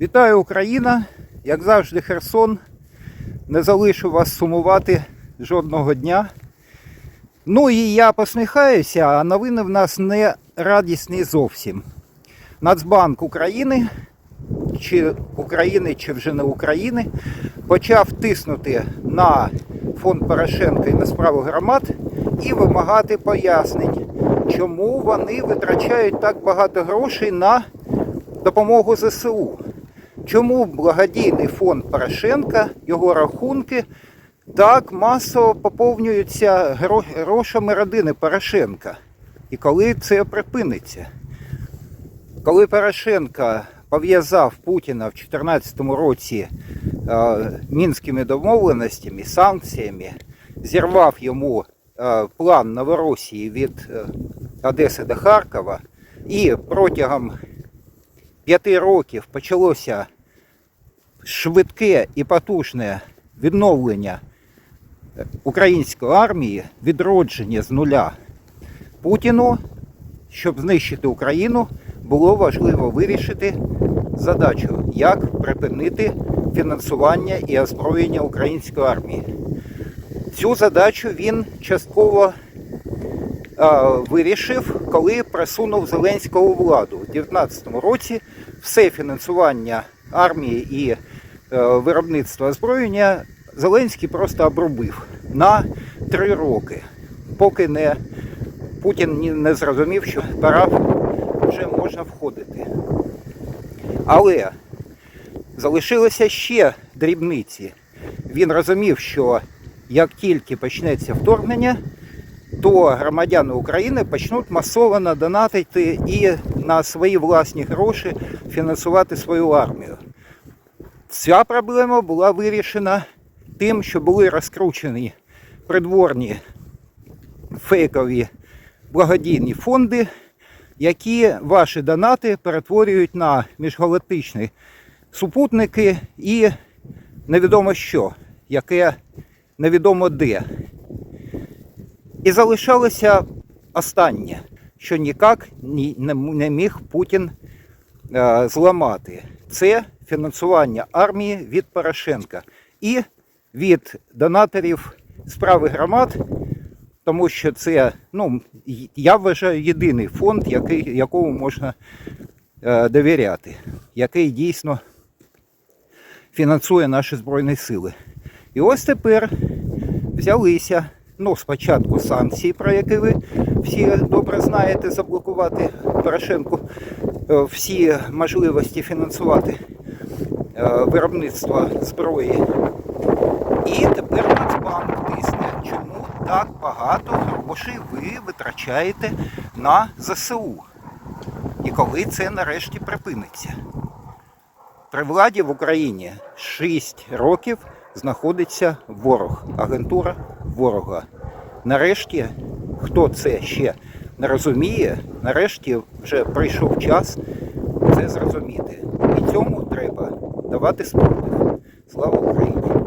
Вітаю Україна! Як завжди, Херсон. Не залишу вас сумувати жодного дня. Ну і я посміхаюся, а новини в нас не радісні зовсім. Нацбанк України, чи України, чи вже не України, почав тиснути на фонд Порошенка і на справу громад і вимагати пояснень, чому вони витрачають так багато грошей на допомогу ЗСУ. Чому благодійний фонд Порошенка, його рахунки так масово поповнюються грошами родини Порошенка? І коли це припиниться? Коли Порошенко пов'язав Путіна в 2014 році е, мінськими домовленостями, санкціями, зірвав йому е, план Новоросії від е, Одеси до Харкова, і протягом п'яти років почалося швидке і потужне відновлення української армії, відродження з нуля Путіну, щоб знищити Україну, було важливо вирішити задачу, як припинити фінансування і озброєння української армії. Цю задачу він частково а, вирішив, коли просунув Зеленського владу. У 2019 році все фінансування армії і виробництва озброєння Зеленський просто обрубив на три роки, поки не Путін не зрозумів, що пора вже можна входити. Але залишилися ще дрібниці. Він розумів, що як тільки почнеться вторгнення, то громадяни України почнуть масово донатити і на свої власні гроші фінансувати свою армію. Ця проблема була вирішена тим, що були розкручені придворні фейкові благодійні фонди, які ваші донати перетворюють на міжгалактичні супутники і невідомо що, яке невідомо де. І залишалося останнє, що ніяк не міг Путін е, зламати. Це фінансування армії від Порошенка і від донаторів справи громад, тому що це, ну, я вважаю, єдиний фонд, який, якому можна е, довіряти, який дійсно фінансує наші Збройні Сили. І ось тепер взялися, ну, спочатку санкції, про які ви всі добре знаєте, заблокувати Порошенку е, всі можливості фінансувати е, виробництво зброї. І тепер Нацбанк тисне, чому так багато грошей ви витрачаєте на ЗСУ? І коли це нарешті припиниться? При владі в Україні 6 років знаходиться ворог, агентура ворога. Нарешті, хто це ще не розуміє, нарешті вже прийшов час це зрозуміти. І цьому треба давати спротив. Слава Україні!